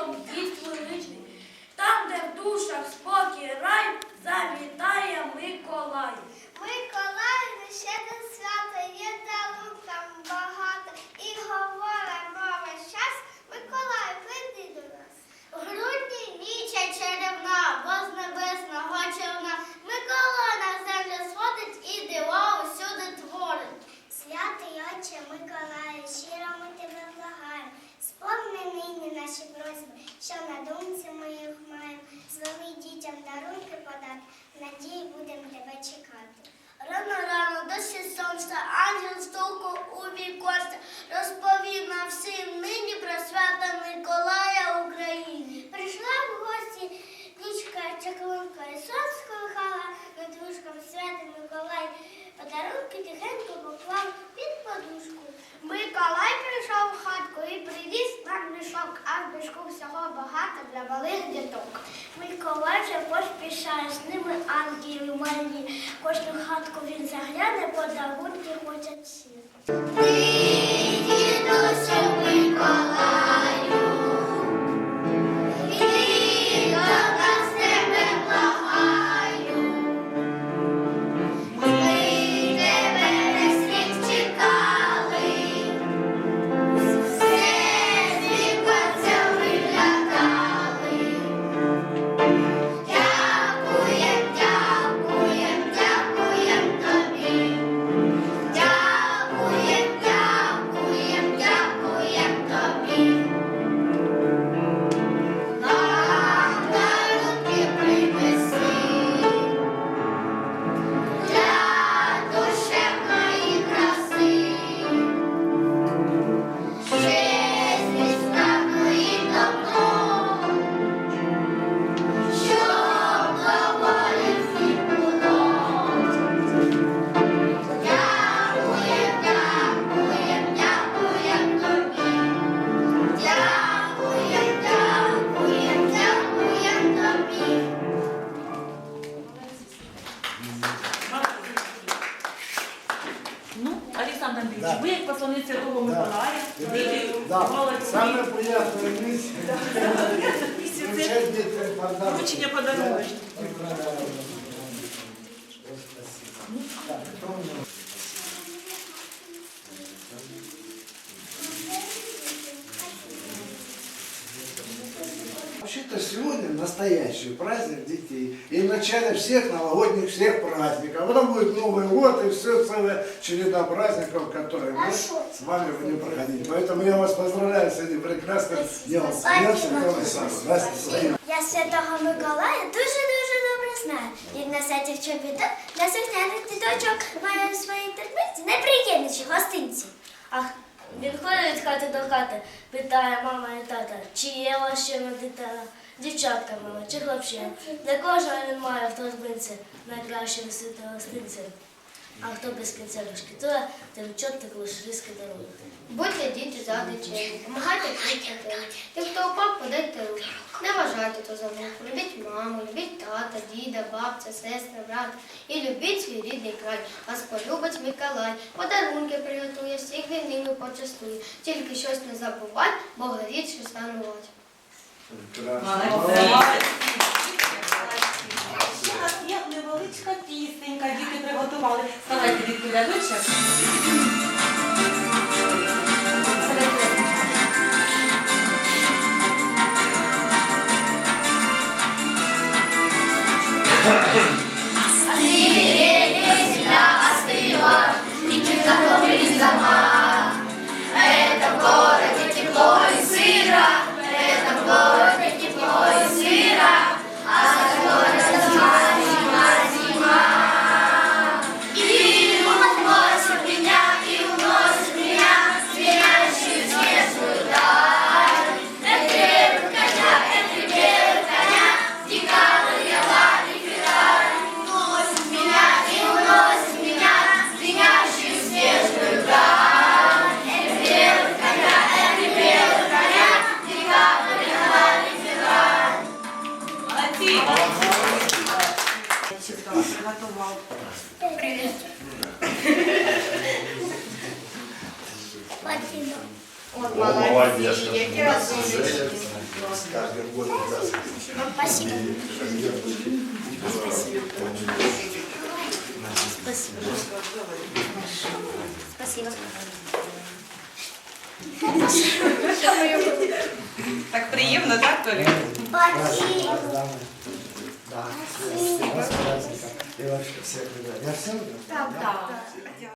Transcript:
світом дід величний. Там, де в душах спокій рай, завітає 叫哪东 мішок, а в всього багато для малих діток. Миколай вже поспішає, з ними ангелів малі. Кожну хатку він загляне, подарунки хочуть всі. Андрійович, ви як посланець Святого Миколая, ви Да, молодці. самое приятное миссия. Вручать подарки. Вручення подарунок. Спасибо. Так, нас? Вообще-то сегодня настоящий праздник детей. И в начале всех новогодних, всех праздников. А потом будет Новый год и все целая череда праздников, которые мы с вами будем проходить. Поэтому я вас поздравляю с этим прекрасным днем. Днем Святого Исаака. Здравствуйте. Я святого Миколая дуже-дуже добре знаю. Він на сетях чобіток, на сухняних діточок має свої терпиці найприємніші гостинці. Від хати до хати, питає мама і тата, чи є на дитина, дівчатка мала, чи хлопчина. Для кожного він має в торбинці найкраще висити гостинці. А хто без кінця шкітує, тим чортик лише різки дарує. Будьте діти за чемні, допомагайте дітям. Тим, хто упав, подайте руку. Не вважайте то за вуху. Любіть маму, любіть тата, діда, бабця, сестра, брата. І любіть свій рідний край. Вас полюбить Миколай. Подарунки приготує, всіх він ними почастує. Тільки щось не забувай, бо горіть шанувати. Молодці. Зараз є невеличка пісенька, діти приготували. Ставайте дітки Спасибо. От Молодець. молодці, які розумнички. с каждым годом нас Спасибо. Спасибо. Так приємно, так, Толік? Спасибо. Да, с вас праздником. И вообще всех ребят. Я всем? Так, так.